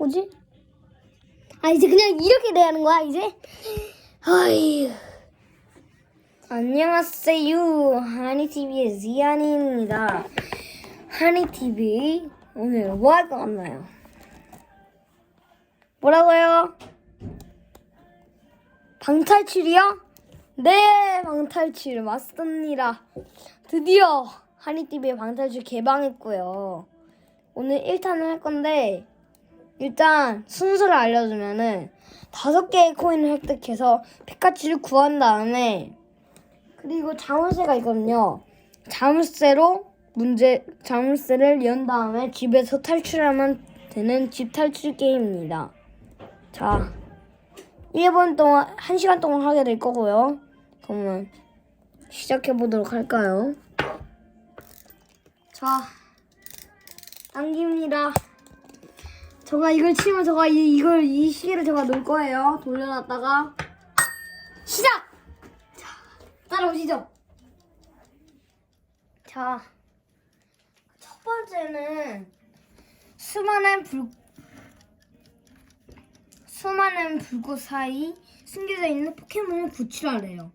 뭐지? 아 이제 그냥 이렇게 돼야 하는 거야 이제? 아이 안녕하세요 하니TV의 지안입니다 하니TV 오늘 뭐 할 것 같나요? 뭐라고요? 방탈출이요? 네 방탈출 맞습니다 드디어 하니TV의 방탈출 개방했고요 오늘 1탄을 할 건데 일단 순서를 알려주면은 다섯 개의 코인을 획득해서 피카츄를 구한 다음에 그리고 자물쇠가 있거든요. 자물쇠로 문제 자물쇠를 연 다음에 집에서 탈출하면 되는 집 탈출 게임입니다. 자, 1분 동안 1시간 동안 하게 될 거고요. 그러면 시작해 보도록 할까요? 자, 당깁니다. 저가 이걸 치면 저가 이, 이걸 이 시계를 제가 놓을 거예요. 돌려놨다가 시작. 자, 따라오시죠. 자, 첫 번째는 수많은 불 수많은 불꽃 사이 숨겨져 있는 포켓몬을 구출하래요.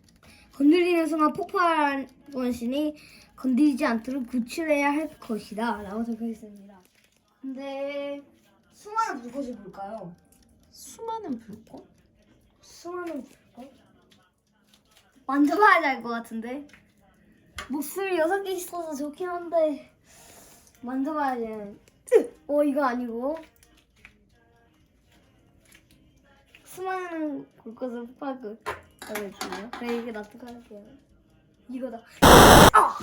건드리는 순간 폭발 원신이 건드리지 않도록 구출해야 할 것이다. 라고 적혀 있습니다. 근데 수많은 불꽃이 뭘까요? 수많은 불꽃? 수많은 불꽃? 만져봐야 알것 같은데 목숨이 여섯 개 있어서 좋긴 한데 만져봐야 돼. 어 이거 아니고 수많은 불꽃을 폭발을 했거든요. 그래 이게 납득할게요. 이거다. 아!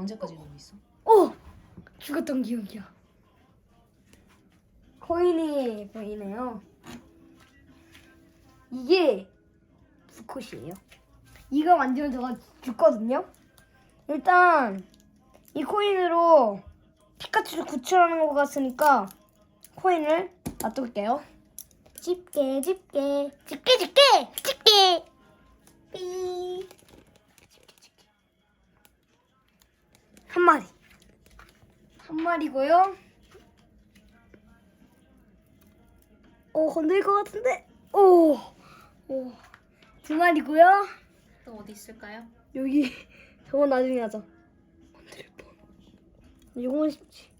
언제까지 보고 있어? 오! 죽었던 기억이야. 코인이 보이네요. 이게 불꽃이에요. 이거 만지면 제가 죽거든요. 일단 이 코인으로 피카츄를 구출하는 것 같으니까 코인을 놔둘게요. 집게 집게 집게 집게 집게 삐 한 마리. 한 마리고요. 오, 건들 것 같은데. 오, 오. 두 마리고요. 또 어디 있을까요? 여기 저거 나중에 하자. 건들 뻔. 이건 쉽지.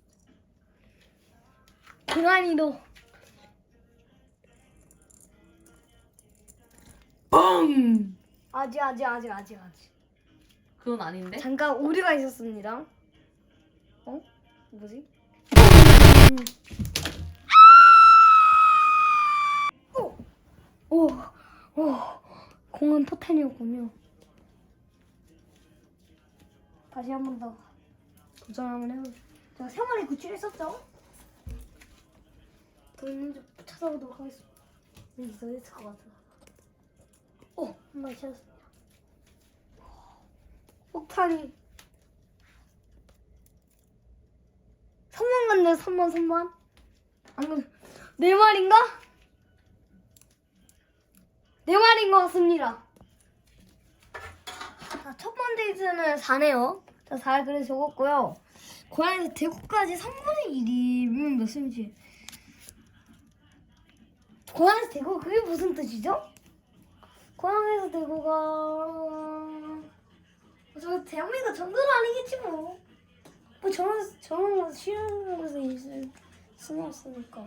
고난이도. 뻥! 아직 아직 아직 아직 아직. 그건 아닌데? 잠깐 오류가 있었습니다. 어? 뭐지? 오! 오! 오! 공은 포탄이었군요. 다시 한 번 더 도전 한번 해보죠. 제가 세 마리 구출했었죠? 더 있는지 찾아보도록 하겠습니다. 여기 더 있을 것 같아. 오! 한 마리 찾았습니다. 폭탄이 선만 간대 선만 선만 안네 마리인가? 네 마리인 것 같습니다. 자, 첫 번째 이즈는 4네요. 자, 4 그래서 적었고요. 고향에서 대구까지 3분의 1이면 몇 cm? 고향에서 대구 그게 무슨 뜻이죠? 고향에서 대구가 저 대한민국 정도는 아니겠지 뭐. 뭐 저런 저런 거 쉬운 곳에 있을 수는 없으니까.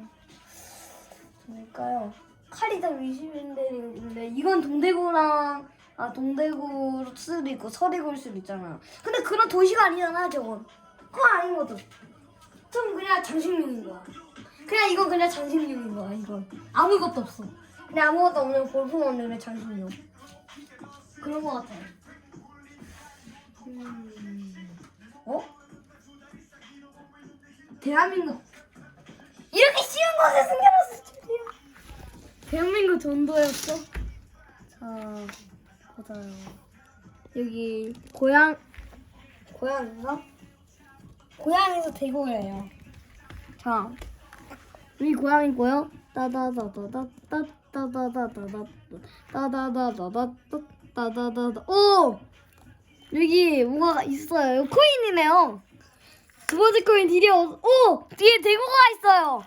뭘까요? 칼이 다 20인데 이건 동대구랑 아 동대구일 수도 있고 서대구일 수도 있잖아. 근데 그런 도시가 아니잖아 저건. 그건 아닌 거죠. 좀 그냥 장식용인 거야. 그냥 이건 그냥 장식용인 거야 이건. 아무것도 없어. 그냥 아무것도 없는 볼품 없는 장식용. 그런 거 같아요. 음, 어? 대한민국. 이렇게 쉬운 곳에 숨겨놨어 드디어 대한민국 전도였어? 자 보자요. 여기 고향 고향인가? 고향에서 대구래요. 자 여기 고향이고요. 따다다다다 따다다다다다 따다다다다 따다다다 오 여기 뭐가 있어요. 코인이네요. 두 번째 코인 드디어 오 뒤에 대구가 있어요.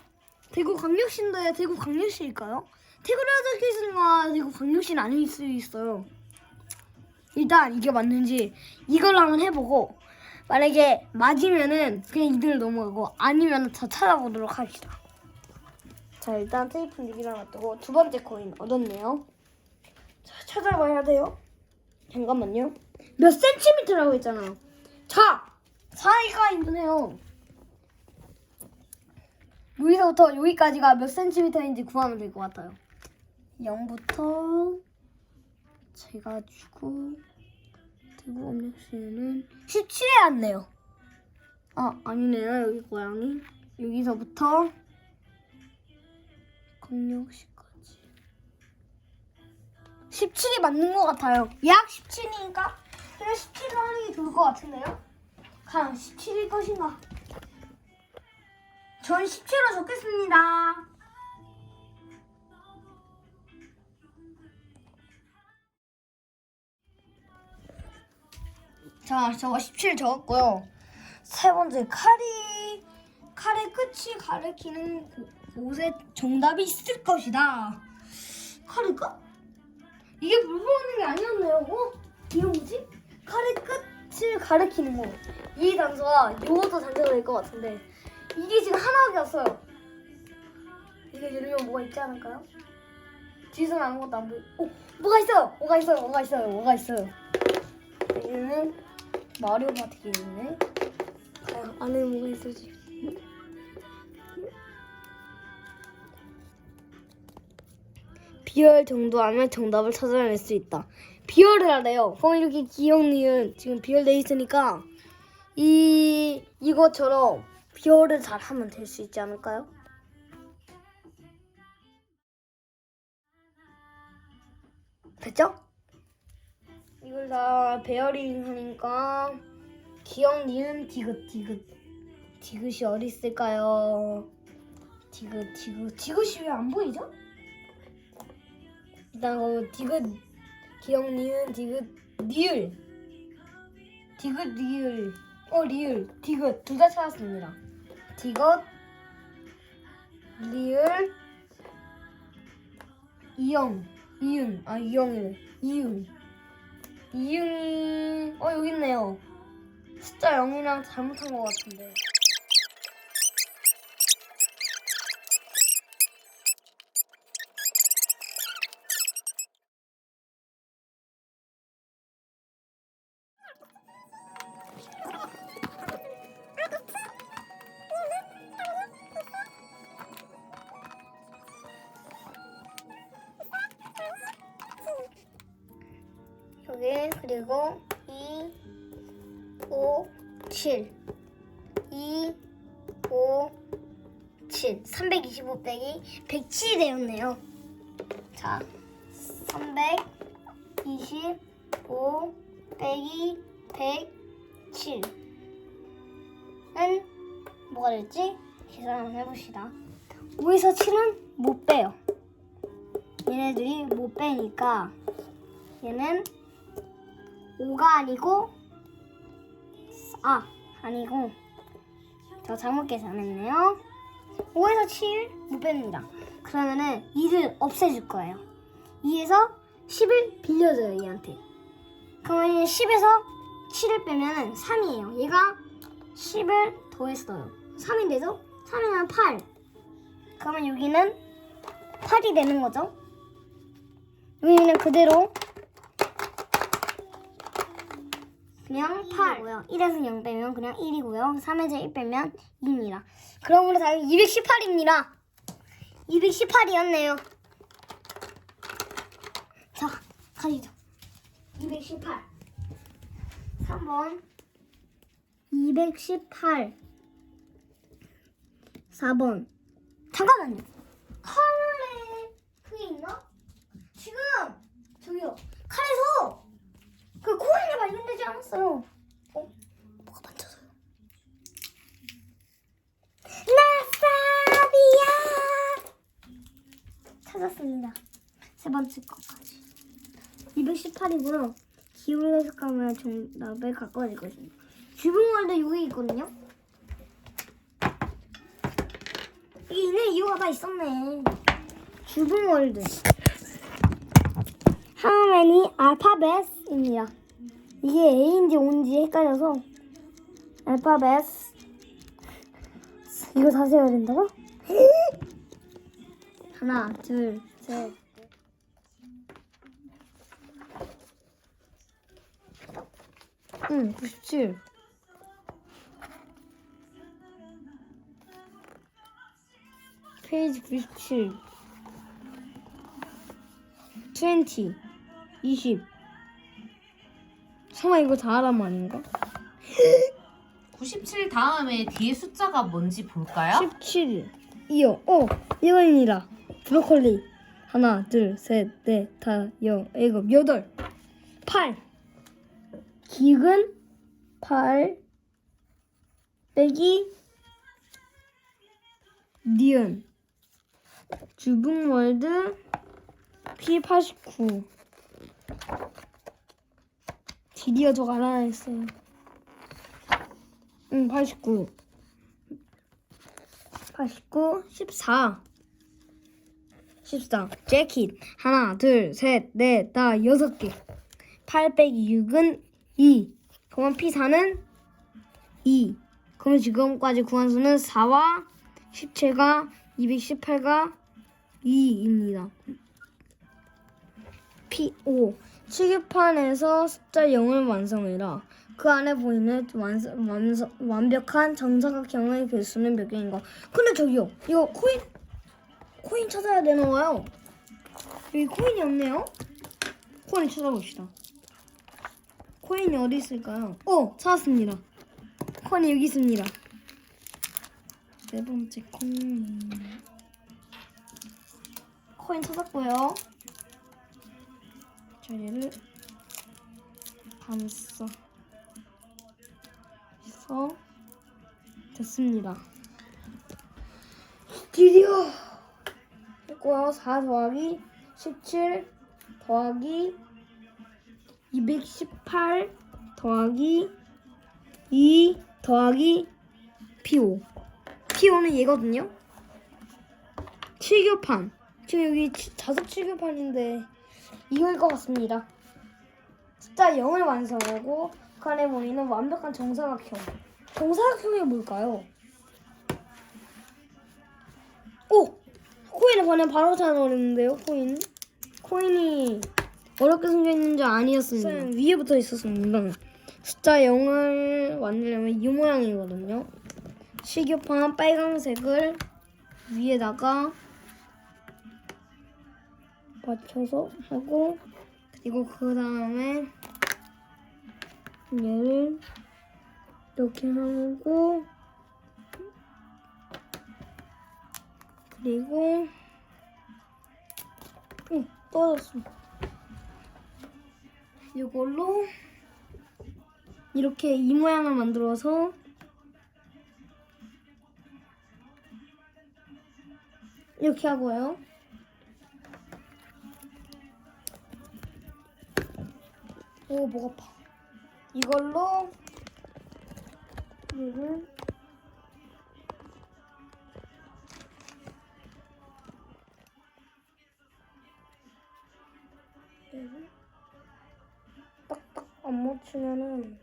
대구 광역시인데 대구 광역시일까요? 태그라드 키스가 대구 광역시는 아닐 수 있어요. 일단 이게 맞는지 이걸 한번 해보고 만약에 맞으면은 그냥 이대로 넘어가고 아니면 더 찾아보도록 합시다. 자 일단 테이프 여기다 놔두고 두 번째 코인 얻었네요. 자 찾아봐야 돼요. 잠깐만요. 몇 센티미터라고 했잖아요. 자, 사이가 있네요. 여기서부터 여기까지가 몇 센티미터인지 구하면 될 것 같아요. 0부터 재가지고 대구 음력시는 17에 왔네요. 아, 아니네요. 여기 고양이. 여기서부터 검역시까지 17이 맞는 것 같아요. 약 17이니까 그냥 17로 하는 게 좋을 것 같은데요? 과연 17일 것인가? 전 17로 적겠습니다. 자, 저거 17 적었고요. 세 번째 칼이 칼의 끝이 가리키는 곳- 곳에 정답이 있을 것이다. 칼의 끝? 이게 물 부어는 게 아니었네요. 어? 이게 뭐지? 칼의 끝을 가리키는 거. 이 단서가 요것도 단서가 될 것 같은데 이게 지금 하나밖에 없어요. 이게 들으면 뭐가 있지 않을까요? 뒤에서는 아무것도 안 보이. 오, 뭐가 있어요? 뭐가 있어요? 뭐가 있어요? 뭐가 있어요? 여기는 마리오 파티 게임이네. 과연 안에 뭐가 있을지. 비열 정도 하면 정답을 찾아낼 수 있다. 비열을 하래요. 그럼 이렇게 기억 니은 지금 비열돼 있으니까 이 이것처럼 비열을 잘 하면 될 수 있지 않을까요? 됐죠? 이걸 다 배열링 하니까 기억 니은 디귿 디귿 디귿이 어디 있을까요? 디귿 디귿 디귿이 왜 안 보이죠? 일단 그 디귿 기억 니은 디귿 니을. 디귿 리을. 어 리을. 디귿. 둘 다 찾았습니다. 디귿 리을 이영. 이응 아 이영이네. 이응 이응이. 어 여기 있네요. 숫자 0이랑 잘못한 것 같은데 7 2 5 7 325 빼기 107이 되었네요. 자, 325 빼기 107은 뭐가 될지 계산 한번 해봅시다. 5에서 7은 못 빼요. 얘네들이 못 빼니까 얘는 5가 아니고 아 아니고. 저 잘못 계산했네요. 5에서 7 못 뺍니다. 그러면은 2를 없애줄 거예요. 2에서 10을 빌려줘요 얘한테. 그러면 10에서 7을 빼면 3이에요. 얘가 10을 더했어요. 3이 되죠? 3이면 8 그러면 여기는 8이 되는 거죠? 여기는 그대로 그냥 8이고요. 1에서 0 빼면 그냥 1이고요. 3에서 1 빼면 2입니다. 그러므로 답이 218입니다. 218이었네요. 자, 가시죠. 218. 3번. 218. 4번. 잠깐만요. 칼에 그게 있나? 지금 저기요. 칼에서 그 코인이 발견되지 않았어요. 어? 뭐가 만져서요? 나사비야! 찾았습니다. 세 번째 것까지. 218이고요. 기울여 해석하면 정답에 가까워질 것입니다. 주변월드 여기 있거든요. 이게 있는 이유가 다 있었네. 주변월드. 하우맨이 알파벳 입니다. 이게 A인지 O인지 헷갈려서 알파벳 이거 다 세워야 된다고? 하나, 둘, 셋. 응, 97. 페이지 97. 20. 20. 설마 이거 다 하란 말인가? 97 다음에 뒤에 숫자가 뭔지 볼까요? 17. 이요. 어, 이거입니다. 브로콜리. 하나, 둘, 셋, 넷, 다, 여, 일곱, 여덟. 8. 기근 8 빼기 니은 주붕월드 P89 드디어 저 알아냈어요. 응, 89 89 14 14 재킷. 하나 둘 셋 넷 다 여섯 개. 8 빼기 6은 2 그러면 P4는 2 그러면 지금까지 구한 수는 4와 17가 218가 2입니다. P5 칠교판에서 숫자 0을 완성해라. 그 안에 보이는 완성, 완성, 완벽한 정사각형의 개수는 몇 개인가 근데 저기요 이거 코인 코인 찾아야 되나 봐요. 여기 코인이 없네요. 코인 찾아봅시다. 코인이 어디 있을까요? 어 찾았습니다. 코인이 여기 있습니다. 네 번째 코인. 코인 찾았고요 자 얘를 감싸 서 됐습니다. 드디어 했고요. 4 더하기 17 더하기 218 더하기 2 더하기 P5 P5는 얘거든요. 7교판. 지금 여기 치- 자석 7교판인데 이거일 것 같습니다. 숫자 0을 완성하고 그 안에 보이는 완벽한 정사각형. 정사각형이 뭘까요? 오! 코인을 반에 바로 찾아버렸는데요 코인. 코인이 어렵게 생겨있는 줄 아니었습니다. 위에 붙어 있었습니다. 숫자 0을 만들려면 이 모양이거든요. 식유판 빨강색을 위에다가 맞춰서 하고 그리고 그 다음에 얘를 이렇게 하고 그리고 응 떨어졌어 이걸로 이렇게 이 모양을 만들어서 이렇게 하고요. 오, 목 아파. 이걸로 얘를 딱딱 안 맞추면은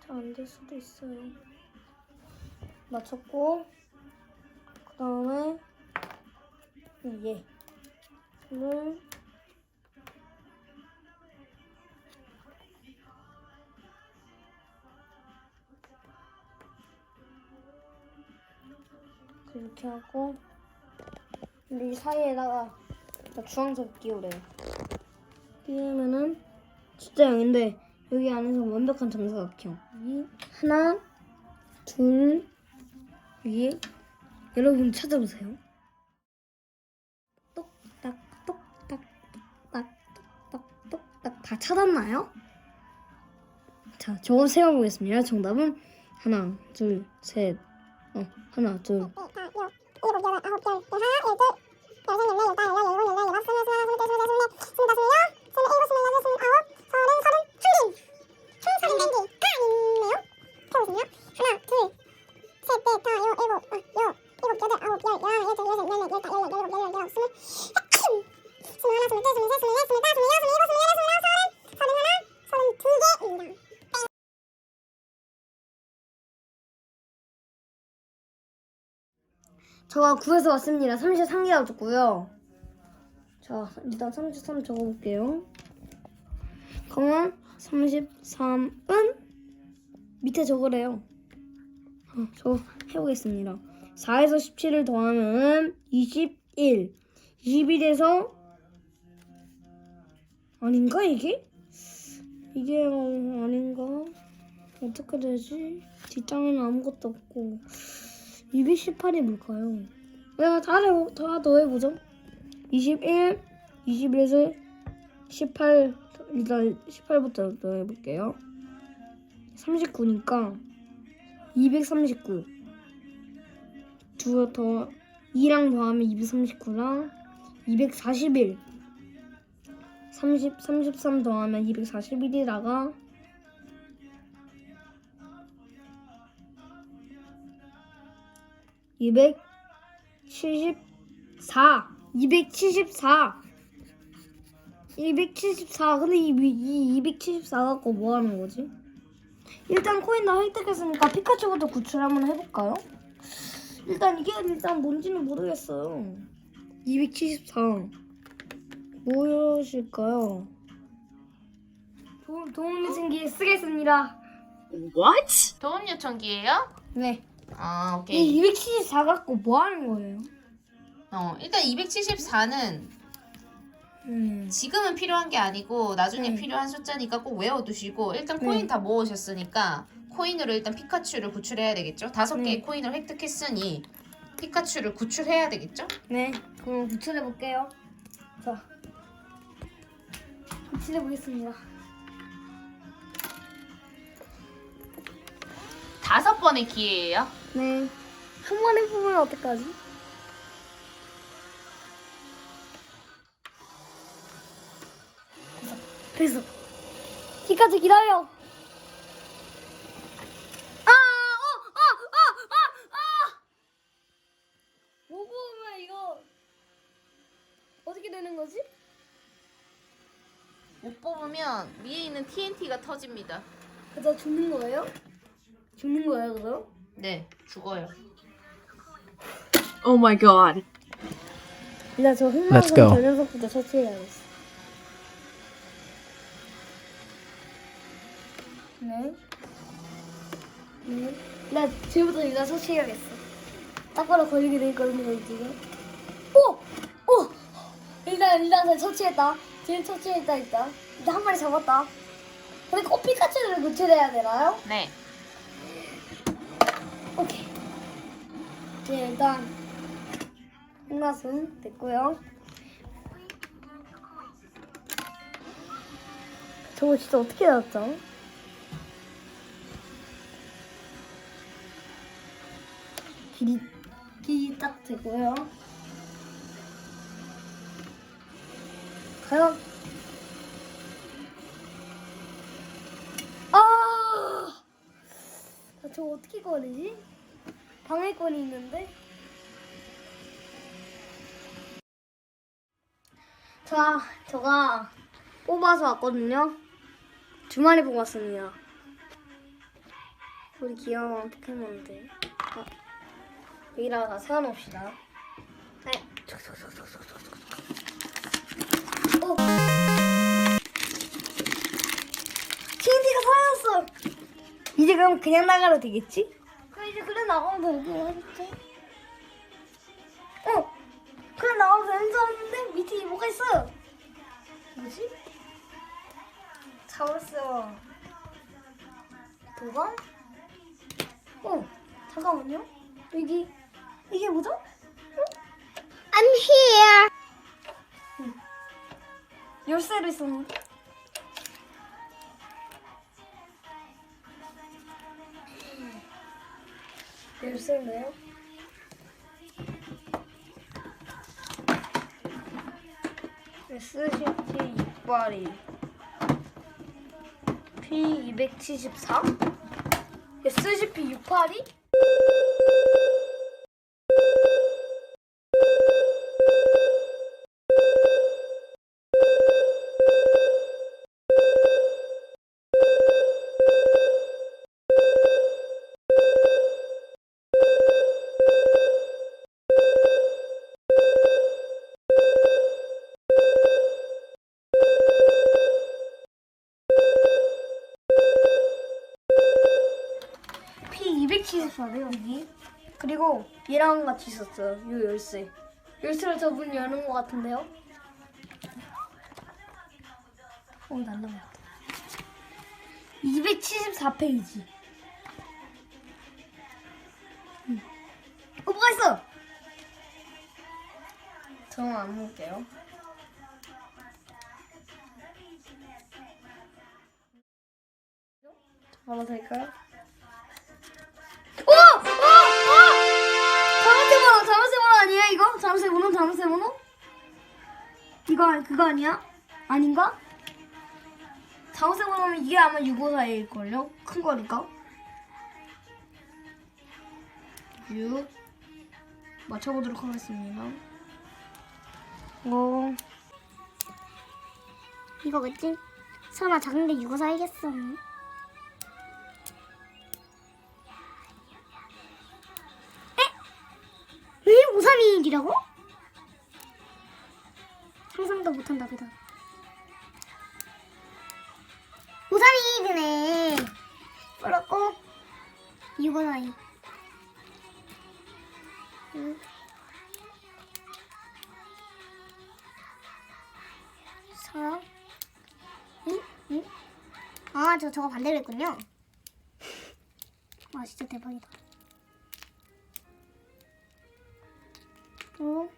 잘 안 될 수도 있어요. 맞췄고 그 다음에 얘를 이렇게 하고 근데 이 사이에다가 주황색 끼우래요. 끼우면은 진짜 0인데 여기 안에서 완벽한 정사각형. 이 하나, 둘, 위에 여러분 찾아보세요. 똑딱 똑딱 똑딱 똑딱 똑딱 다 찾았나요? 자, 저거 세워보겠습니다. 정답은 하나, 둘, 셋, 어, 하나, 둘, 然后表，脸上有泪，表现眼泪有大有小，有个眼泪，有老师说说说说说说说说说说说。 가 구해서 왔습니다. 33개가 줬고요. 자, 일단 33 적어볼게요. 그러면 33은 밑에 적으래요. 어, 저 해보겠습니다. 4에서 17을 더하면 21. 21에서 아닌가 이게? 이게 어, 아닌가? 어떻게 되지? 뒷장에는 아무것도 없고 218이 뭘까요? 내가 다, 해, 다 더해보죠. 21, 21에서 18 일단 18부터 더해볼게요. 39니까 239 두 더 2랑 더하면 239랑 241 30, 33 더하면 241이라가 274 274 274 근데 이, 이 274 갖고 뭐 하는 거지? 일단 코인 다 획득했으니까 피카츄부터 구출 한번 해볼까요? 일단 이게 일단 뭔지는 모르겠어요 274 무엇일까요? 도움, 도움이 생기 쓰겠습니다 What? 도움 요청기예요? 네 아 오케이. 이 274 갖고 뭐 하는 거예요? 어 일단 274는 음. 지금은 필요한 게 아니고 나중에 음. 필요한 숫자니까 꼭 외워두시고 일단 네. 코인 다 모으셨으니까 코인으로 일단 피카츄를 구출해야 되겠죠? 다섯 네. 개의 코인을 획득했으니 피카츄를 구출해야 되겠죠? 네, 그럼 구출해 볼게요. 자, 구출해 보겠습니다. 다섯 번의 기회예요. 네, 한 번에 뽑으면 어떡하지? 됐어. 피카츄 기다려. 아, 어, 아, 아, 아, 아. 뭐 뽑으면 이거 어떻게 되는 거지? 못 뽑으면 위에 있는 TNT가 터집니다. 그저 죽는 거예요? 죽는 거예요, 그럼? 네, 죽어요. Oh my god. 일단 저 Let's 흑마선 go. 저 녀석부터 처치해야겠어. 네. 네. 나 지금부터 일단 처치해야겠어. 딱 봐도 걸리게 돼 있거든요, 지금. 오! 오! 일단, 일단 잘 처치했다. 지금 처치했다, 일단. 일단 한 마리 잡았다. 근데 꼭 피카츄를 구출해야 되나요? 네. 오케이. 네, 일단 흑맛은 됐고요. 저거 진짜 어떻게 나왔죠? 길이 길이 딱 되고요. 과연 저 어떻게 거리지? 방해권이 있는데? 자, 제가 뽑아서 왔거든요. 두 마리 뽑았습니다. 우리 귀여운 포켓몬들. 어, 여기다가 다 세워놓읍시다. 네. 오. 이제 그럼 그냥 나가도 되겠지? 그럼 이제 그래 나가면 되게 하겠지? 어! 그래 나가도 되는 줄 알았는데 밑에 뭐가 있어요. 뭐지? 잡았어. 도감? 어, 잠깐만요. 여기 이게 뭐죠? 응? I'm here. 응. 열쇠로 있었는데. 열쇠인가요? SCP 6발이 P274? SCP 682? 274네요 여기. 그리고 얘랑 같이 있었어요. 요 열쇠. 열쇠를 저분이 여는 것 같은데요. 어 날라갔다. 274페이지. 어 뭐가 있어? 저는 안 볼게요. 바로 될까요? 번호? 이거, 그거 아니야? 아닌가? 번호는 이게 아마 654일걸요? 큰 거니까. 6. 맞춰보도록 하겠습니다. 오. 이거 뭐지? 설마 작은데 이거 사야겠어? 에? 왜 531이라고? 상상도 못한 답이다. 531이네. 그렇고 652. 응. 사. 응? 응? 아, 저 저거 반대로 했군요. 와, 진짜 대박이다. 오,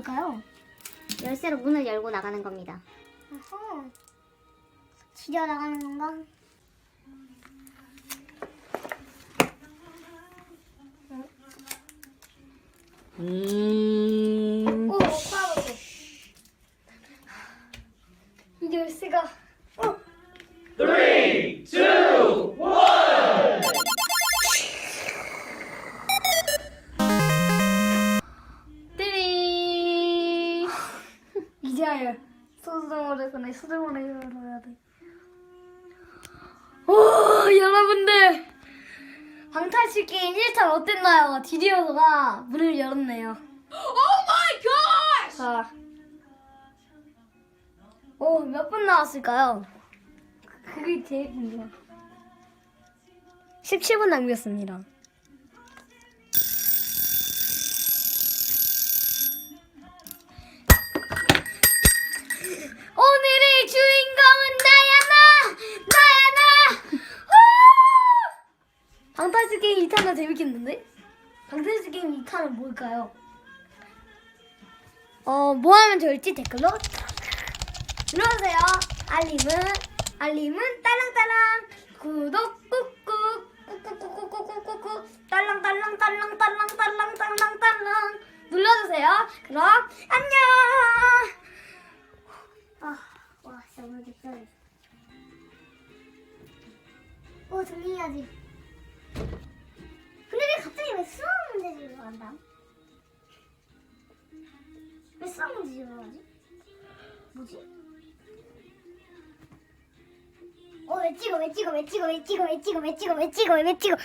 뭘까요? 열쇠로 문을 열고 나가는 겁니다. 지려 나가는 건가? 음. 이제야 소주정어를 그네 수정어를 열어야 돼. 오, 여러분들. 방탈출 게임 1탄 어땠나요? 디디어가 문을 열었네요. 자. 오, 몇 분 나왔을까요? 그게 제일 궁금해. 17분 남겼습니다. 오늘의 주인공은 나야 나! 나야 나! 후! 방탈출 게임 2탄은 재밌겠는데? 방탈출 게임 2탄은 뭘까요? 어, 뭐 하면 좋을지 댓글로 눌러주세요. 알림은, 알림은 딸랑딸랑, 구독 꾹꾹, 꾹꾹꾹꾹꾹꾹꾹, 딸랑딸랑, 딸랑, 딸랑, 딸랑. 눌러주세요. 그럼, 안녕! 아, 와, 진짜 오늘 진짜. 오, 정리해야지. 근데 왜 갑자기 왜 수학 문제집으로 간다? 왜 수학 문제집으로 가지? 뭐지? 어, 왜 찍어, 왜 찍어, 왜 찍어, 왜 찍어, 왜 찍어, 왜 찍어, 왜 찍어, 왜 찍어.